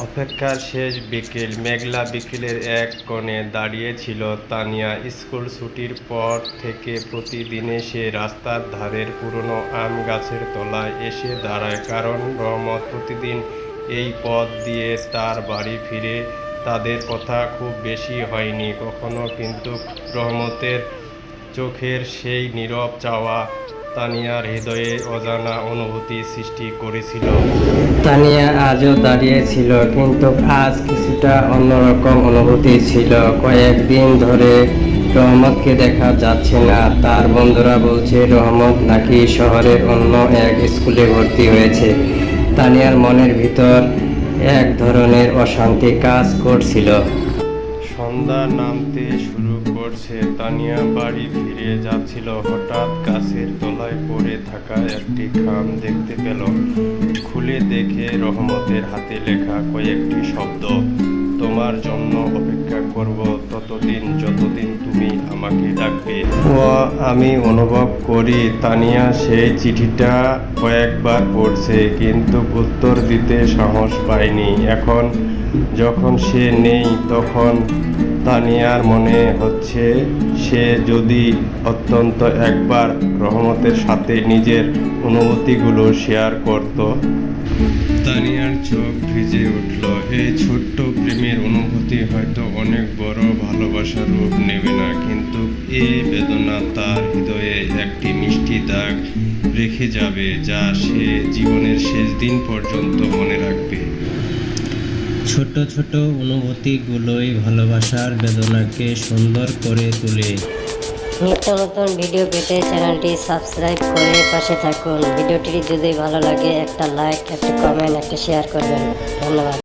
অপেক্ষার শেষ বিকেল, মেঘলা বিকেলের এক কোণে দাঁড়িয়ে ছিল তানিয়া। স্কুল ছুটির পর থেকে প্রতিদিনে সে রাস্তার ধারের পুরনো আম গাছের তলায় এসে দাঁড়ায়। কারণ রহমত প্রতিদিন এই পথ দিয়ে তার বাড়ি ফিরে তাদের কথা খুব বেশি হয়নি। কখনো কিন্তু রহমতের চোখের সেই নীরব চাওয়া তানিয়ার হৃদয়ে অজানা অনুভূতি সৃষ্টি করেছিল। তানিয়া আজও দাঁড়িয়ে ছিল কিন্তু আজ কিছুটা অন্যরকম অনুভূতি ছিল। কয়েকদিন ধরে রহমতকে দেখা যাচ্ছে না। তার বন্ধুরা বলছে রহমত নাকি শহরের অন্য এক স্কুলে ভর্তি হয়েছে? তানিয়ার মনের ভিতর এক ধরনের অশান্তি কাজ করছিল। সন্ধ্যা নামতে শুরু করছে তানিয়া বাড়ি ফিরে যাচ্ছিল হঠাৎ গাছের তলায় পড়ে থাকা একটি খাম দেখতে পেল। খুলে দেখে রহমতের হাতে লেখা কয়েকটি শব্দ, তোমার জন্য অপেক্ষা করব ততদিন, যতদিন তুমি আমাকে ডাকবে। আমি অনুভব করি তানিয়া সেই চিঠিটা কয়েকবার পড়ছে, কিন্তু উত্তর দিতে সাহস পায়নি। এখন যখন সে নেই, তখন তানিয়ার মনে হচ্ছে, সে যদি অত্যন্ত একবার রহমতের সাথে নিজের অনুভূতিগুলো শেয়ার করত। তানিয়ার চোখ ভিজে উঠল। এই ছোট্ট প্রেমের অনুভূতি হয়তো অনেক বড় ভালোবাসার রূপ নেবে না, কিন্তু এই বেদনা তার হৃদয়ে একটি মিষ্টি দাগ রেখে যাবে, যা সে জীবনের শেষ দিন পর্যন্ত মনে রাখবে। ছোট ছোট অনুভূতিগুলোই ভালোবাসার বেদনাকে সুন্দর করে তোলে। নিত্য নতুন ভিডিও পেতে চ্যানেলটি সাবস্ক্রাইব করে পাশে থাকুন। ভিডিওটি যদি ভালো লাগে, একটা লাইক, একটা কমেন্ট, একটা শেয়ার করবেন। ধন্যবাদ।